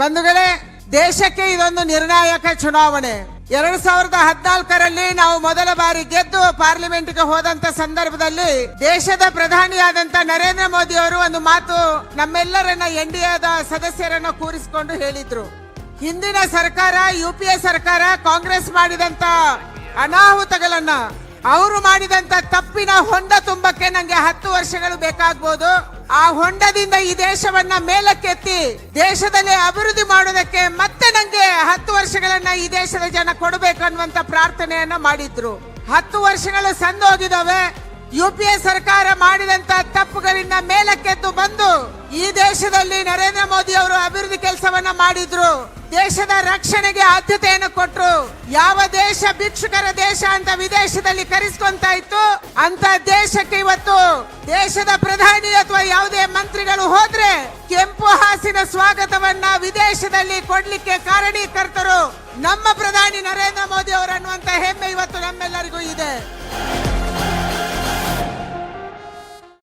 ಬಂಧುಗಳೇ, ದೇಶಕ್ಕೆ ಇದೊಂದು ನಿರ್ಣಾಯಕ ಚುನಾವಣೆ. ಎರಡ್ ಸಾವಿರದ ಹದಿನಾಲ್ಕರಲ್ಲಿ ನಾವು ಮೊದಲ ಬಾರಿ ಗೆದ್ದು ಪಾರ್ಲಿಮೆಂಟ್ಗೆ ಹೋದಂತ ಸಂದರ್ಭದಲ್ಲಿ ದೇಶದ ಪ್ರಧಾನಿಯಾದಂತ ನರೇಂದ್ರ ಮೋದಿ ಅವರು ಒಂದು ಮಾತು ನಮ್ಮೆಲ್ಲರನ್ನ ಎನ್ ಡಿ ಎದ ಸದಸ್ಯರನ್ನ ಕೂರಿಸಿಕೊಂಡು ಹೇಳಿದ್ರು. ಹಿಂದಿನ ಸರ್ಕಾರ, ಯು ಪಿ ಎ ಸರ್ಕಾರ ಕಾಂಗ್ರೆಸ್ ಮಾಡಿದಂತ ಅನಾಹುತಗಳನ್ನ ಅವರು ಮಾಡಿದಂತ ತಪ್ಪಿನ ಹೊಂಡ ತುಂಬಕ್ಕೆ ನಂಗೆ ಹತ್ತು ವರ್ಷಗಳು ಬೇಕಾಗ್ಬೋದು. ಆ ಹೊಂಡದಿಂದ ಈ ದೇಶವನ್ನ ಮೇಲಕ್ಕೆತ್ತಿ ದೇಶದಲ್ಲಿ ಅಭಿವೃದ್ಧಿ ಮಾಡೋದಕ್ಕೆ ಮತ್ತೆ ನಂಗೆ ಹತ್ತು ವರ್ಷಗಳನ್ನ ಈ ದೇಶದ ಜನ ಕೊಡಬೇಕು ಅನ್ನುವಂತ ಪ್ರಾರ್ಥನೆಯನ್ನ ಮಾಡಿದ್ರು. ಹತ್ತು ವರ್ಷಗಳು ಸಂದೋಗಿದವೆ ಯು ಪಿ ಎ ಸರ್ಕಾರ ಮಾಡಿದಂತ ತಪ್ಪುಗಳಿಂದ ಮೇಲಕ್ಕೆದ್ದು ಈ ದೇಶದಲ್ಲಿ ನರೇಂದ್ರ ಮೋದಿ ಅವರು ಅಭಿವೃದ್ಧಿ ಕೆಲಸವನ್ನ ಮಾಡಿದ್ರು. ದೇಶದ ರಕ್ಷಣೆಗೆ ಆದ್ಯತೆಯನ್ನು ಕೊಟ್ಟರು ಯಾವ ದೇಶ ಭಿಕ್ಷುಕರ ದೇಶ ಅಂತ ವಿದೇಶದಲ್ಲಿ ಕರೆಸ್ಕೊಂತ ಇತ್ತು, ಅಂತ ದೇಶಕ್ಕೆ ಇವತ್ತು ದೇಶದ ಪ್ರಧಾನಿ ಅಥವಾ ಯಾವುದೇ ಮಂತ್ರಿಗಳು ಹೋದ್ರೆ ಕೆಂಪು ಹಾಸಿನ ಸ್ವಾಗತವನ್ನ ವಿದೇಶದಲ್ಲಿ ಕೊಡ್ಲಿಕ್ಕೆ ಕಾರಣೀಕರ್ತರು ನಮ್ಮ ಪ್ರಧಾನಿ ನರೇಂದ್ರ ಮೋದಿ ಅವರು ಅನ್ನುವಂತ ಹೆಮ್ಮೆ ಇವತ್ತು ನಮ್ಮೆಲ್ಲರಿಗೂ ಇದೆ.